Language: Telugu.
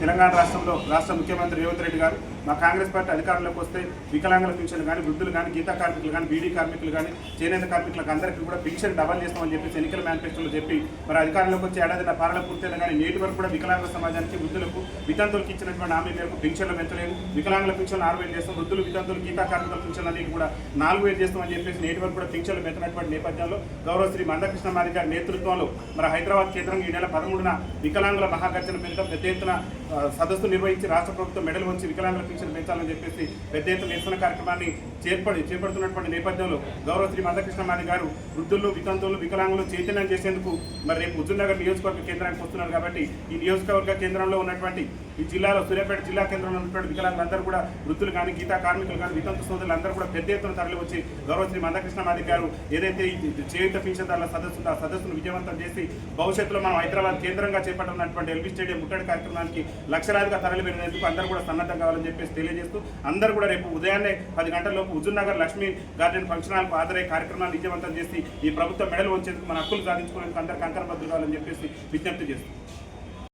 తెలంగాణ రాష్ట్రంలో రాష్ట్ర ముఖ్యమంత్రి రేవంత్ రెడ్డి గారు మా కాంగ్రెస్ పార్టీ అధికారంలోకి వస్తే వికలాంగుల పింఛన్ కానీ వృద్ధులు కానీ గీతా కార్మికులు కానీ బీడీ కార్మికులు కానీ చేనేత కార్మికులకు అందరికీ కూడా పింఛన్ డబల్ చేస్తామని చెప్పి ఎన్నికల మేనిఫెస్టోలో చెప్పి మరి అధికారంలోకి వచ్చి ఏడాది నా పాలన పూర్తయిన కానీ నేటి వరకు కూడా వికలాంగుల సమాజానికి వృద్ధులకు వితంతులకు ఇచ్చినటువంటి హామీ మేరకు పింఛన్లు పెంచలేదు. వికలాంగుల పింఛన్లు ఆరు వేలు చేస్తాం వృద్ధులు వితంతులు గీతా కార్మికుల పింఛన్ అన్ని కూడా నాలుగు వేలు చేస్తామని చెప్పేసి నేటి వరకు కూడా పింఛన్లు పెంచినటువంటి నేపథ్యంలో గౌరవ శ్రీ మందకృష్ణ మాది గారి నేతృత్వంలో మరి హైదరాబాద్ కేంద్రంగా ఈ నెల పదమూడున వికలాంగుల మహాగర్జన పేరిట పెద్ద ఎత్తున సదస్సు నిర్వహించి రాష్ట్ర ప్రభుత్వం మెడల్ వచ్చి వికలాంగుల పింఛన్ పెంచాలని చెప్పేసి పెద్ద ఎత్తున నిరసన కార్యక్రమాన్ని చేర్పడి చేపడుతున్నటువంటి నేపథ్యంలో గౌరవ శ్రీ మందకృష్ణ గారు వృద్ధులు వితంతువులు వికలాంగులు చైతన్యం చేసేందుకు మరి రేపు హుజూర్నగర్ నియోజకవర్గ కేంద్రానికి వస్తున్నారు కాబట్టి ఈ నియోజకవర్గ కేంద్రంలో ఉన్నటువంటి ఈ జిల్లాలో సూర్యాపేట జిల్లా కేంద్రంలో ఉన్నటువంటి వికలాంగులందరూ కూడా వృద్ధులు కానీ గీతా కార్మికులు కానీ వితంతు సోదరులు అందరూ కూడా పెద్ద ఎత్తున తరలి వచ్చి గౌరవ శ్రీ మందకృష్ణ గారు ఏదైతే ఈ చేయుత పింఛన్దారుల సదస్సు ఆ సదస్సును విజయవంతం చేసి భవిష్యత్తులో మనం హైదరాబాద్ కేంద్రంగా చేపట్టినటువంటి ఎల్బీ స్టేడియం ముట్టడి కార్యక్రమానికి లక్షలాదిగా తరలి వెళ్ళినందుకు అందరూ కూడా సన్నద్ధం కావాలని చెప్పేసి తెలియజేస్తూ అందరూ కూడా రేపు ఉదయాన్నే పది గంటలలోపు హుజూర్నగర్ లక్ష్మీ గార్డెన్ ఫంక్షన్ హాల్కు హాజరై కార్యక్రమాన్ని విజయవంతం చేసి ఈ ప్రభుత్వ మెడలు వచ్చేందుకు మన హక్కులు సాధించుకునేందుకు అందరికీ అంకరబద్దులు కావాలని చెప్పేసి విజ్ఞప్తి చేస్తుంది